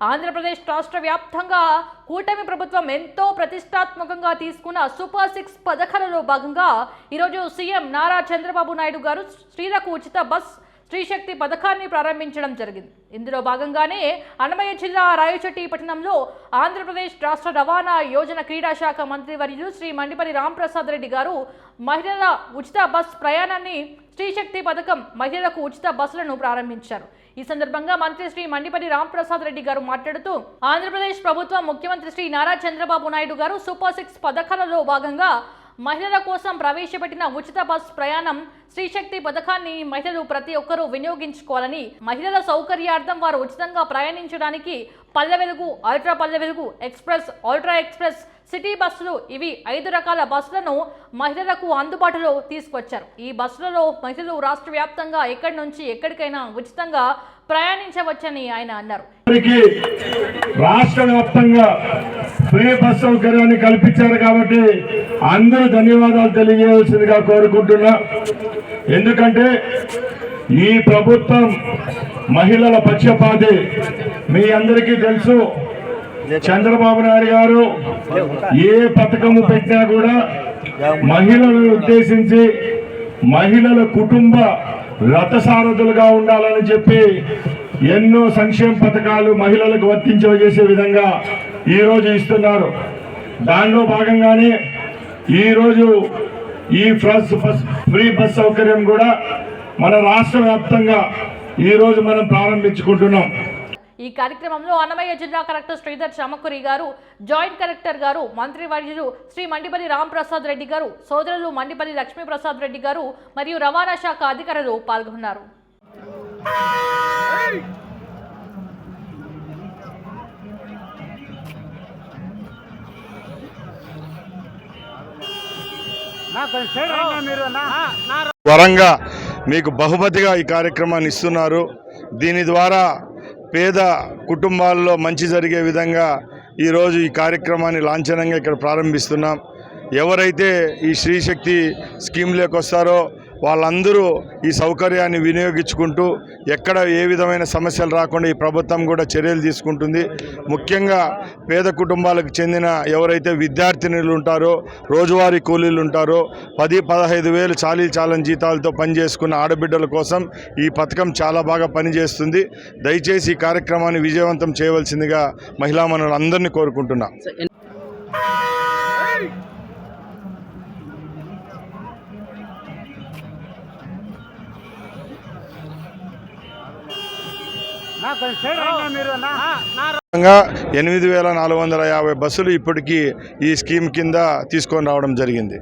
ఆంధ్రప్రదేశ్ రాష్ట్ర వ్యాప్తంగా కూటమి ప్రభుత్వం ఎంతో ప్రతిష్టాత్మకంగా తీసుకున్న సూపర్ సిక్స్ పథకాలలో భాగంగా ఈరోజు సీఎం నారా చంద్రబాబు నాయుడు గారు స్త్రీలకు ఉచిత బస్ స్త్రీశక్తి పథకాన్ని ప్రారంభించడం జరిగింది. ఇందులో భాగంగానే అన్నమయ్య జిల్లా రాయచట్టి పట్టణంలో ఆంధ్రప్రదేశ్ రాష్ట్ర రవాణా యోజన క్రీడా శాఖ మంత్రి వర్యులు శ్రీ మండిపల్లి రాంప్రసాద్ రెడ్డి గారు మహిళల ఉచిత బస్ ప్రయాణాన్ని స్త్రీశక్తి పథకం మహిళలకు ఉచిత బస్సులను ప్రారంభించారు. ఈ సందర్భంగా మంత్రి శ్రీ మండిపల్లి రాంప్రసాద్ రెడ్డి గారు మాట్లాడుతూ ఆంధ్రప్రదేశ్ ప్రభుత్వం ముఖ్యమంత్రి శ్రీ నారా చంద్రబాబు నాయుడు గారు సూపర్ సిక్స్ పథకాలలో భాగంగా మహిళల కోసం ప్రవేశపెట్టిన ఉచిత బస్సు ప్రయాణం స్త్రీశక్తి పథకాన్ని మహిళలు ప్రతి ఒక్కరూ వినియోగించుకోవాలని మహిళల సౌకర్యార్థం వారు ఉచితంగా ప్రయాణించడానికి Palle Velugu ultra Palle Velugu express ultra express city బస్సులు ఇవి ఐదు రకాల బస్సులను మహిళలకు అందుబాటులో తీసుకొచ్చారు. ఈ బస్సులలో మహిళలు రాష్ట్ర వ్యాప్తంగా ఎక్కడి నుంచి ఎక్కడికైనా ఉచితంగా ప్రయాణించవచ్చని ఆయన అన్నారు. రాష్ట్ర వ్యాప్తంగా ఫ్రీ బస్ సౌకర్యాన్ని కల్పించారు కాబట్టి అందరూ ధన్యవాదాలు తెలియజేయాల్సిందిగా కోరుకుంటున్నా. ఎందుకంటే ఈ ప్రభుత్వం మహిళల పక్షపాతి మీ అందరికీ తెలుసు. చంద్రబాబు నాయుడు గారు ఏ పథకము పెట్టినా కూడా మహిళలను ఉద్దేశించి మహిళల కుటుంబ రథసారథులుగా ఉండాలని చెప్పి ఎన్నో సంక్షేమ పథకాలు మహిళలకు వర్తించజేసే విధంగా ఈరోజు ఇస్తున్నారు. దానిలో భాగంగానే ఈరోజు ఈ ఫ్రస్ బస్ ఫ్రీ బస్ సౌకర్యం కూడా మన రాష్ట్ర వ్యాప్తంగా ఈరోజు మనం ప్రారంభించుకుంటున్నాం. ఈ కార్యక్రమంలో అన్నమయ్య జిల్లా కలెక్టర్ శ్రీధర్ చమకురి గారు జాయింట్ కలెక్టర్ గారు మంత్రి వర్యులు శ్రీ మండిపల్లి రాంప్రసాద్ రెడ్డి గారు సోదరులు మండిపల్లి లక్ష్మీప్రసాద్ రెడ్డి గారు మరియు రవాణా శాఖ అధికారులు పాల్గొన్నారు. వరంగా మీకు బహుమతిగా ఈ కార్యక్రమాన్ని ఇస్తున్నారు. దీని ద్వారా పేద కుటుంబాల్లో మంచి జరిగే విధంగా ఈరోజు ఈ కార్యక్రమాన్ని లాంఛనంగా ఇక్కడ ప్రారంభిస్తున్నాం. ఎవరైతే ఈ శ్రీశక్తి స్కీమ్లోకి వస్తారో వాళ్ళందరూ ఈ సౌకర్యాన్ని వినియోగించుకుంటూ ఎక్కడ ఏ విధమైన సమస్యలు రాకుండా ఈ ప్రభుత్వం కూడా చర్యలు తీసుకుంటుంది. ముఖ్యంగా పేద కుటుంబాలకు చెందిన ఎవరైతే విద్యార్థినులు ఉంటారో రోజువారీ కూలీలు ఉంటారో పది పదహైదు వేలు చాలీ చాలని జీతాలతో పనిచేసుకున్న ఆడబిడ్డల కోసం ఈ పథకం చాలా బాగా పనిచేస్తుంది. దయచేసి ఈ కార్యక్రమాన్ని విజయవంతం చేయవలసిందిగా మహిళా మనులందరినీ కోరుకుంటున్నా. ఎనిమిది వేల నాలుగు వందల యాభై బస్సులు ఇప్పటికీ ఈ స్కీమ్ కింద తీసుకొని రావడం జరిగింది.